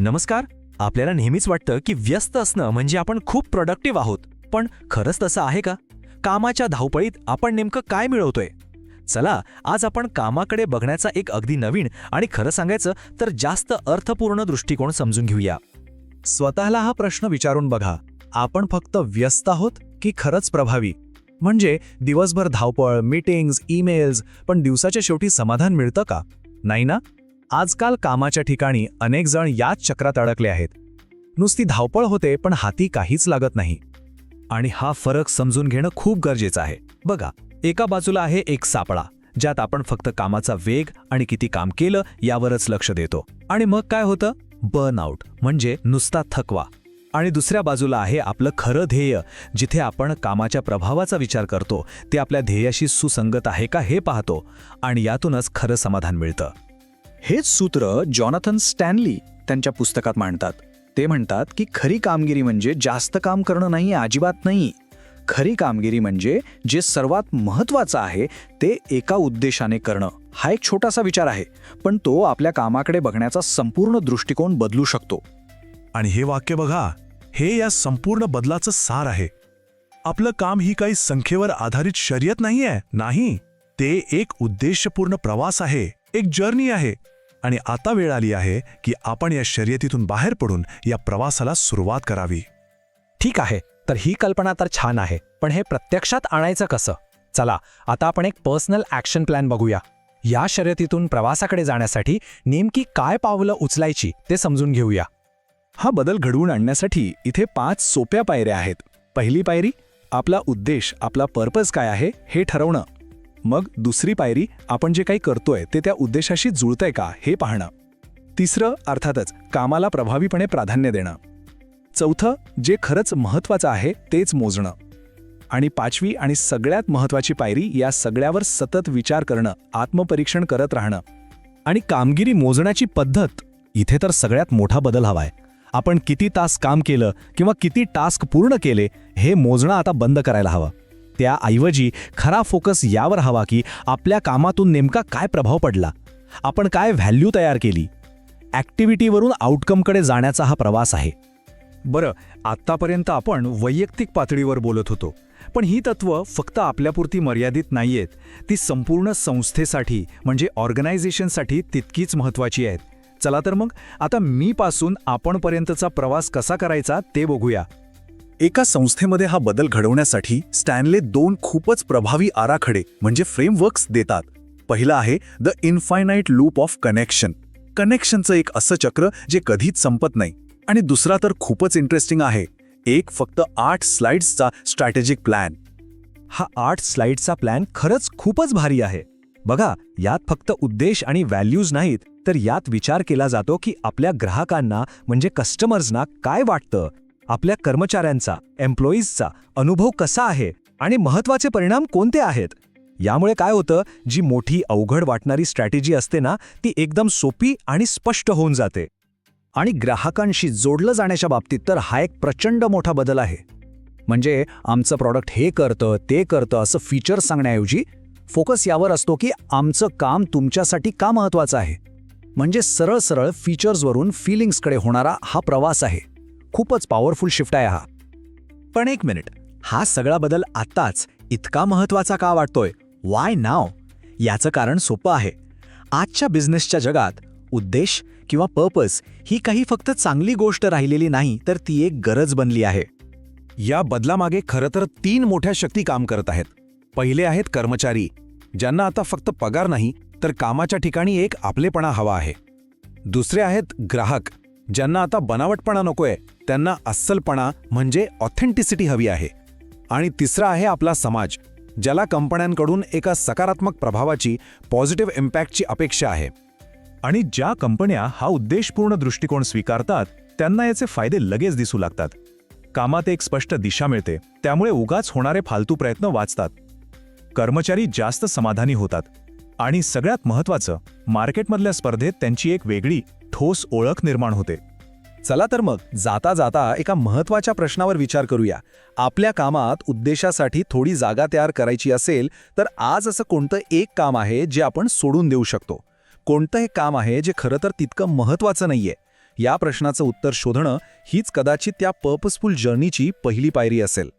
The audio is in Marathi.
नमस्कार. आपल्याला नेहमीच वाटतं की व्यस्त असणं म्हणजे आपण खूप प्रोडक्टिव्ह आहोत. पण खरंच तसं आहे का? कामाच्या धावपळीत आपण नेमकं काय मिळवतोय? चला आज आपण कामाकडे बघण्याचा एक अगदी नवीन आणि खरं सांगायचं तर जास्त अर्थपूर्ण दृष्टिकोन समजून घेऊया. स्वतःला हा प्रश्न विचारून बघा. आपण फक्त व्यस्त आहोत की खरंच प्रभावी? म्हणजे दिवसभर धावपळ मीटिंग्ज ईमेल्स पण दिवसाच्या शेवटी समाधान मिळतं का? नाही ना? आजकाल कामाच्या ठिकाणी अनेक जण याच चक्रात अडकले आहेत. नुसती धावपळ होते पण हाती काहीच लागत नाही. आणि हा फरक समजून घेणं खूप गरजेचं आहे. बघा एका बाजूला आहे एक सापळा ज्यात आपण फक्त कामाचा वेग आणि किती काम केलं यावरच लक्ष देतो. आणि मग काय होतं? बर्नआउट म्हणजे नुसता थकवा. आणि दुसऱ्या बाजूला आहे आपलं खरं ध्येय जिथे आपण कामाच्या प्रभावाचा विचार करतो ते आपल्या ध्येयाशी सुसंगत आहे का हे पाहतो. आणि यातूनच खरं समाधान मिळतं. हेच सूत्र जॉनाथन स्टॅनली त्यांच्या पुस्तकात मांडतात. ते म्हणतात की खरी कामगिरी म्हणजे जास्त काम करणं नाही अजिबात नाही. खरी कामगिरी म्हणजे जे सर्वात महत्त्वाचं आहे ते एका उद्देशाने करणं. हा एक छोटासा विचार आहे पण तो आपल्या कामाकडे बघण्याचा संपूर्ण दृष्टिकोन बदलू शकतो. आणि हे वाक्य बघा हे या संपूर्ण बदलाचं सार आहे. आपलं काम ही काही संख्येवर आधारित शर्यत नाहीये नाही. ते एक उद्देशपूर्ण प्रवास आहे. एक जर्नी आहे. आणि आता वेळ आली आहे की आपण या शर्यतीतून बाहेर पडून या प्रवासाला सुरुवात करावी. ठीक आहे तर ही कल्पना तर छान आहे पण हे प्रत्यक्षात आणायचं कसं? चला आता आपण एक पर्सनल ॲक्शन प्लॅन बघूया. या शर्यतीतून प्रवासाकडे जाण्यासाठी नेमकी काय पावलं उचलायची ते समजून घेऊया. हा बदल घडवून आणण्यासाठी इथे पाच सोप्या पायऱ्या आहेत. पहिली पायरी आपला उद्देश आपला पर्पज काय आहे हे ठरवणं. मग दुसरी पायरी आपण जे काही करतोय ते त्या उद्देशाशी जुळतंय का हे पाहणं. तिसरं अर्थातच कामाला प्रभावीपणे प्राधान्य देणं. चौथं जे खरंच महत्त्वाचं आहे तेच मोजणं. आणि पाचवी आणि सगळ्यात महत्त्वाची पायरी या सगळ्यावर सतत विचार करणं आत्मपरीक्षण करत राहणं. आणि कामगिरी मोजण्याची पद्धत इथे तर सगळ्यात मोठा बदल हवाय. आपण किती तास काम केलं किंवा किती टास्क पूर्ण केले हे मोजणं आता बंद करायला हवं. त्याऐवजी खरा फोकस यावर हवा की आपल्या कामातून नेमका काय प्रभाव पडला? आपण काय व्हॅल्यू तयार केली? ॲक्टिव्हिटीवरून आउटकमकडे जाण्याचा हा प्रवास आहे. बरं आत्तापर्यंत आपण वैयक्तिक पातळीवर बोलत होतो पण ही तत्त्व फक्त आपल्यापुरती मर्यादित नाही आहेत ती संपूर्ण संस्थेसाठी म्हणजे ऑर्गनायझेशनसाठी तितकीच महत्त्वाची आहेत. चला तर मग आता मीपासून आपणपर्यंतचा प्रवास कसा करायचा ते बघूया. एका संस्थेमध्ये हा बदल घडवण्यासाठी स्टॅनले दोन खूपच प्रभावी आराखडे म्हणजे फ्रेमवर्क्स देतात. पहिला आहे the infinite loop of connection. कनेक्शनचं एक असं चक्र जे कधीच संपत नाही. आणि दुसरा तर खूपच इंटरेस्टिंग आहे एक फक्त आठ स्लाइड्सचा स्ट्रॅटेजिक प्लॅन. हा आठ स्लाइडचा प्लॅन खरंच खूपच भारी आहे. बघा यात फक्त उद्देश आणि व्हॅल्यूज नाहीत तर यात विचार केला जातो की आपल्या ग्राहकांना म्हणजे कस्टमर्सना काय वाटतं? आपल्या कर्मचाऱ्यांचा एम्प्लॉईजचा अनुभव कसा आहे आणि महत्त्वाचे परिणाम कोणते आहेत? यामुळे काय होतं जी मोठी अवघड वाटणारी स्ट्रॅटेजी असते ना ती एकदम सोपी आणि स्पष्ट होऊन जाते. आणि ग्राहकांशी जोडलं जाण्याच्या बाबतीत तर हा एक प्रचंड मोठा बदल आहे. म्हणजे आमचं प्रॉडक्ट हे करतं ते करतं असं फीचर्स सांगण्याऐवजी फोकस यावर असतो की आमचं काम तुमच्यासाठी का महत्त्वाचं आहे. म्हणजे सरळ सरळ फीचर्सवरून फिलिंग्सकडे होणारा हा प्रवास आहे. खूपच पॉवरफुल शिफ्ट आहे हा. पण एक मिनिट हा सगळा बदल आत्ताच इतका महत्त्वाचा का वाटतोय? वाय नाव याचं कारण सोपं आहे. आजच्या बिझनेसच्या जगात उद्देश किंवा पर्पज ही काही फक्त चांगली गोष्ट राहिलेली नाही तर ती एक गरज बनली आहे. या बदलामागे खरं तर तीन मोठ्या शक्ती काम करत आहेत. पहिले आहेत कर्मचारी ज्यांना आता फक्त पगार नाही तर कामाच्या ठिकाणी एक आपलेपणा हवा आहे. दुसरे आहेत ग्राहक ज्यांना आता बनावटपणा नकोय त्यांना अस्सलपणा म्हणजे ऑथेंटिसिटी हवी आहे. आणि तिसरा आहे आपला समाज ज्याला कंपन्यांकडून एका सकारात्मक प्रभावाची पॉझिटिव्ह इम्पॅक्टची अपेक्षा आहे. आणि ज्या कंपन्या हा उद्देशपूर्ण दृष्टिकोन स्वीकारतात त्यांना याचे फायदे लगेच दिसू लागतात. कामात एक स्पष्ट दिशा मिळते त्यामुळे उगाच होणारे फालतू प्रयत्न वाचतात. कर्मचारी जास्त समाधानी होतात. आणि सगळ्यात महत्त्वाचं मार्केटमधल्या स्पर्धेत त्यांची एक वेगळी ठोस ओळख निर्माण होते. चला तर मग जाता जाता एका महत्त्वाच्या प्रश्नावर विचार करूया. आपल्या कामात उद्देशासाठी थोडी जागा तयार करायची असेल तर आज असं कोणतं एक काम आहे जे आपण सोडून देऊ शकतो? कोणतं हे काम आहे जे खरं तर तितकं महत्त्वाचं नाहीये? या प्रश्नाचं उत्तर शोधणं हीच कदाचित त्या पर्पजफुल जर्नीची पहिली पायरी असेल.